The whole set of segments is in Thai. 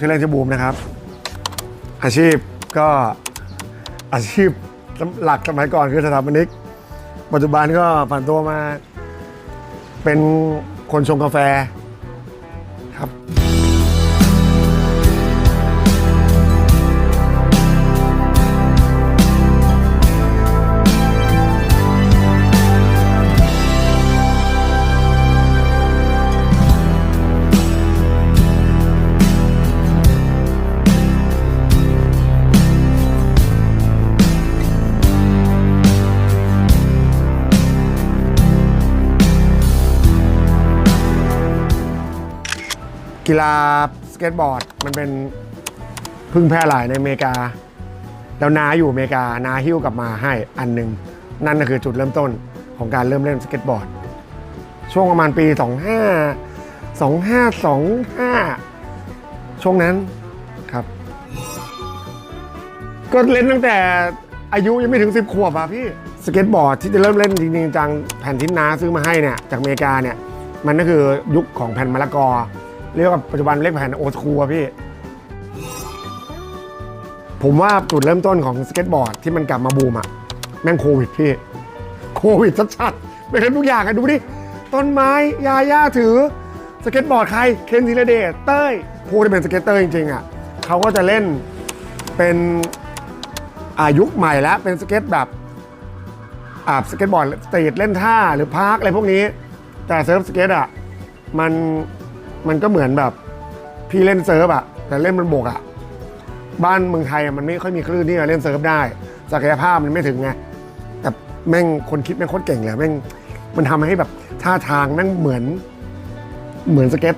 ชื่อเล่นชื่อบูมนะครับ อาชีพก็อาชีพหลักสมัยก่อนคือสถาปนิก ปัจจุบันก็ผ่านตัวมา เป็นคนชงกาแฟครับ กีฬาสเก็ตบอร์ด มันเป็นเพึ่งแพร่หลายในอเมริกา แล้วนาอยู่อเมริกานาหิ้วกลับมาให้อันหนึ่งนั่นก็คือจุดเริ่มต้นของการเริ่มเล่นสเก็ตบอร์ด ช่วงประมาณปี 25 2525 ช่วงนั้นครับ ก็เล่นตั้งแต่อายุยังไม่ถึง 10 ขวบอะพี่สเก็ตบอร์ดที่จะเริ่มเล่นจริงๆจังแผ่นที่น้าซื้อมาให้เนี่ยจากอเมริกาเนี่ยมันก็คือยุคของแผ่นมะละกอ เรียกว่าปัจจุบันเรียกแผ่นโอสคูอะพี่ ผมว่าจุดเริ่มต้นของสเก็ตบอร์ดที่มันกลับมาบูมอะแม่งโควิดพี่โควิดชัดๆไม่เห็นทุกอย่างอะดูดิต้นไม้ยาย่าถือ สเก็ตบอร์ดใคร เคนธีรเดชเต้ยผู้ที่เป็นสเก็ตเตอร์จริงๆอะเขาก็จะเล่นเป็นอายุใหม่แล้วเป็นสเก็ตแบบอาบสเก็ตบอร์ดสตรีทเล่นท่าหรือพาร์คอะไรพวกนี้ แต่เซิร์ฟสเก็ตอะมัน มันก็เหมือนแบบพี่เล่นเซิร์ฟอะแต่เล่นบนบกอะบ้านเมืองไทยอะมันไม่ค่อยมีคลื่นที่จะเล่นเซิร์ฟได้ ศักยภาพมันไม่ถึงไงแต่แม่งคนคิดแม่งโคตรเก่งเลยแม่งมันทำให้แบบท่าทางแม่งเหมือนเหมือนสเก็ต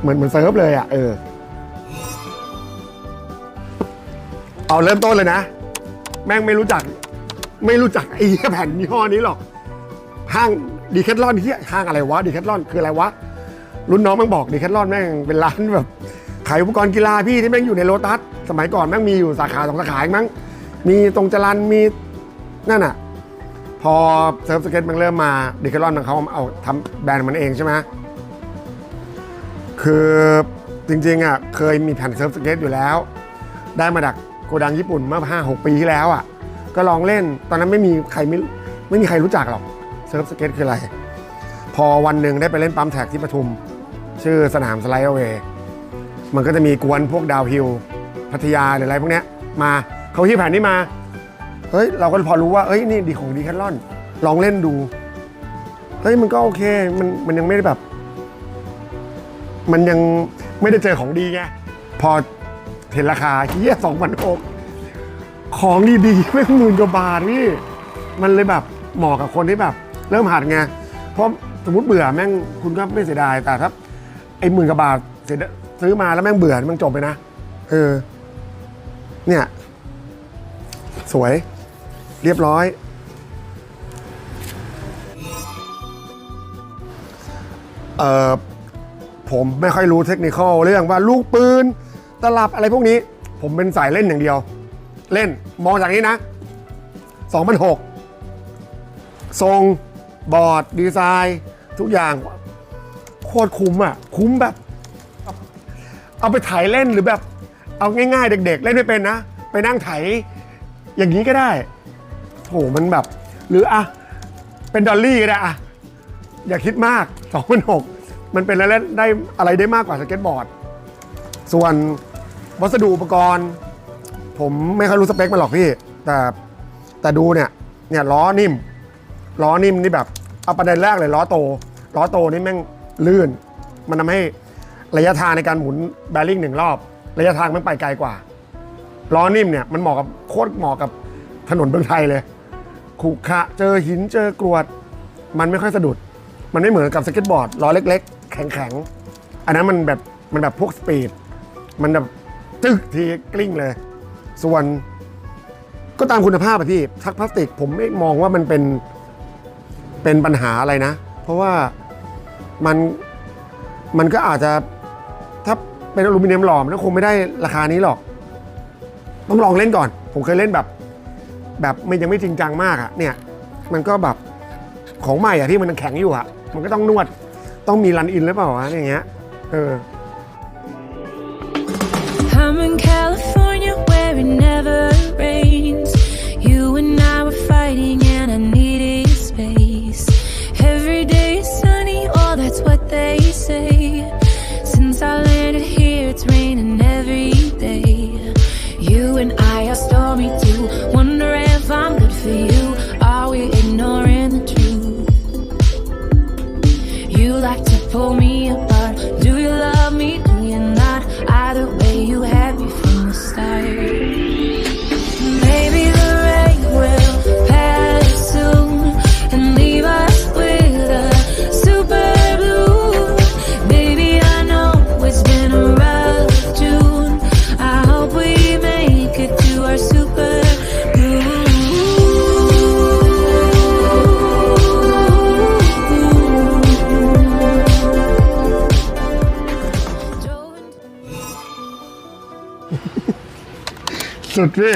เหมือนเหมือนเซิร์ฟเลยอะเออเอาเริ่มต้นเลยนะ แม่งไม่รู้จัก ไม่รู้จักไอ้แผ่นยี่ห้อนี้หรอกห้างดีแคทลอนที่ห้างอะไรวะดีแคทลอนคืออะไรวะ รุ่นน้องแม่งบอกดีแคทลอนแม่งเป็นร้านแบบขายอุปกรณ์กีฬาพี่ที่แม่งอยู่ในโลตัสสมัยก่อนแม่งมีอยู่สาขาสองสาขาเองมั้งมีตรงจรันมีนั่นอะ พอเซิร์ฟสเก็ตมันเริ่มมาดีแคทลอนมันเขาเอาทำแบรนด์มันเองใช่ไหมคือจริงๆอะเคยมีแผ่นเซิร์ฟสเก็ตอยู่แล้ว ได้มาจากโกดังญี่ปุ่นเมื่อห้าหกปีที่แล้วอะ ก็ลองเล่นตอนนั้นไม่มีใครไม่ไม่มีใครรู้จักหรอกเซิร์ฟสเก็ตคืออะไร พอวันหนึ่งได้ไปเล่นปั๊มแท็กที่ปทุม ชื่อสนามสไลด์เวย์มันก็จะมีกวนพวกดาวฮิลพัทยาหรืออะไรพวกเนี้ยมาเขาที่แผ่นนี้มา เฮ้ย เราก็พอรู้ว่าเอ้ยนี่ดีของดีแคทลอน ลองเล่นดู เฮ้ย มันก็โอเค มันมันยังไม่ได้แบบ มันยังไม่ได้เจอของดีไง พอเห็นราคาเฮียสองพันหกของดีๆไม่หมื่นกว่าบาทพี่ มันเลยแบบเหมาะกับคนที่แบบ เริ่มหัดไง เพราะสมมติเบื่อแม่งคุณก็ไม่เสียดาย แต่ถ้า อ้หมื่นกว่าบาทเสียดายซื้อมาแล้วแม่งเบื่อมันจบไปนะเออ เนี่ย สวย เรียบร้อย เออผมไม่ค่อยรู้เทคนิคอลเรื่องว่าลูกปืน ตลับอะไรพวกนี้ ผมเป็นสายเล่นอย่างเดียว เล่นมองจากนี้นะ2006ทรงบอร์ดดีไซน์ ทุกอย่าง ตรคุ้มอะ คุ้มแบบ เอาไปถ่ายเล่นหรือแบบ เอาง่ายๆ เด็ก ๆ เล่นไม่เป็นนะ ไปนั่งไถอย่างนี้ก็ได้โหมันแบบ หรืออะเป็นดอลลี่ก็ได้อะอย่าคิดมาก2006มันเป็นอะไรได้อะไรได้มากกว่าสเก็ตบอร์ด ส่วนวัสดุอุปกรณ์ ผมไม่ค่อยรู้สเปคมันหรอกพี่ แต่แต่ดูเนี่ย เนี่ยล้อนิ่ม ล้อนิ่มนี่แบบ เอาประเด็นแรกเลยล้อโต ล้อโตนี่แม่ง ลื่น มันทำให้ระยะทางในการหมุนแบริ่งหนึ่งรอบ ระยะทางมันไปไกลกว่าล้อนิ่มเนี่ยมันเหมาะกับโคตรเหมาะกับถนนเมืองไทยเลยขรุขระเจอหินเจอกรวด มันไม่ค่อยสะดุด มันไม่เหมือนกับสเก็ตบอร์ดล้อเล็ก ๆ แข็งๆอันนั้นมันแบบมันแบบพวกสปีดมันแบบจึกทีกลิ้งเลย ส่วนก็ตามคุณภาพอะพี่ทักพลาสติกผมไม่มองว่ามันเป็นเป็นปัญหาอะไรนะ เพราะว่า มันมันก็อาจจะถ้าเป็นอลูมิเนียมหล่อมันก็คงไม่ได้ราคานี้หรอก ต้องลองเล่นก่อน ผมเคยเล่นแบบ แบบมันยังไม่จริงจังมากอะเนี่ย มันก็แบบของใหม่อะที่มันยังแข็งอยู่อะมันก็ต้องนวดต้องมีรันอินหรือเปล่าวะอย่างเงี้ยเออ สุดพี่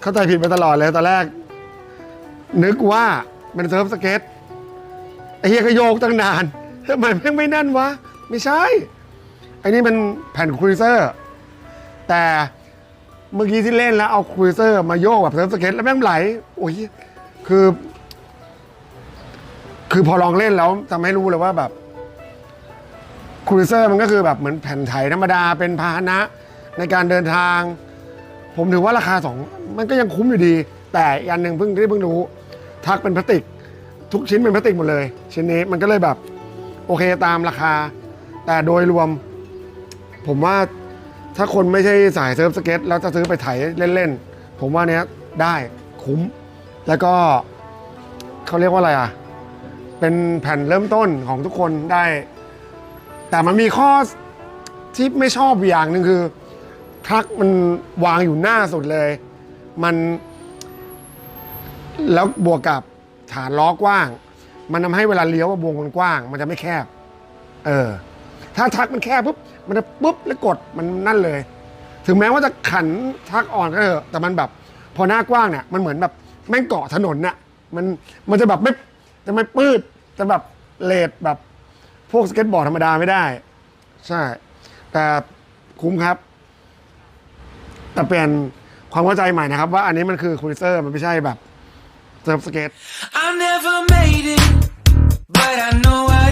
เข้าใจผิดมาตลอดเลยตอนแรก นึกว่ามันเซิร์ฟสเก็ตไอ้เฮียก็โยกตั้งนานทำไมแม่งไม่แน่นวะ ไม่ใช่ ไอ้นี่มันแผ่นครูเซอร์ แต่เมื่อกี้ที่เล่นแล้วเอาครูเซอร์มาโยกแบบเซิร์ฟสเก็ตแล้วแม่งไหล โอ้ยคือ คือพอลองเล่นแล้วทำให้รู้เลยว่าแบบครูเซอร์มันก็คือแบบเหมือนแผ่นไถธรรมดาเป็นพาหนะในการเดินทาง ผมถือว่าราคาสองมันก็ยังคุ้มอยู่ดี แต่อีกอันหนึ่งเพิ่งที่เพิ่งรู้ ทักเป็นพลาสติก ทุกชิ้นเป็นพลาสติกหมดเลย ชิ้นนี้มันก็เลยแบบ โอเคตามราคา แต่โดยรวม ผมว่าถ้าคนไม่ใช่สายเซิร์ฟสเก็ตแล้วจะซื้อไปไถเล่นๆ ผมว่าเนี้ยได้คุ้ม แล้วก็เขาเรียกว่าอะไรอะ เป็นแผ่นเริ่มต้นของทุกคนได้ แต่มันมีข้อที่ไม่ชอบอย่างหนึ่งคือ ทรัคมันวางอยู่หน้าสุดเลย มันแล้วบวกกับฐานล้อกว้าง มันทำให้เวลาเลี้ยวอะวงมันกว้าง มันจะไม่แคบ เออ ถ้าทักมันแคบปุ๊บมันจะปุ๊บแล้วกดมันนั่นเลย ถึงแม้ว่าจะขันทักอ่อนก็เถอะแต่มันแบบ พอหน้ากว้างเนี่ยมันเหมือนแบบแม่งเกาะถนนน่ะมันมันจะแบบไม่จะไม่ปืดจะแบบเลดแบบพวกสเก็ตบอร์ดธรรมดาไม่ได้ ใช่ แต่คุ้มครับ แต่เปลี่ยนความเข้าใจใหม่นะครับ ว่าอันนี้มันคือคูลิเซอร์มันไม่ใช่แบบเซิร์ฟสเก็ต I never made it, but I know I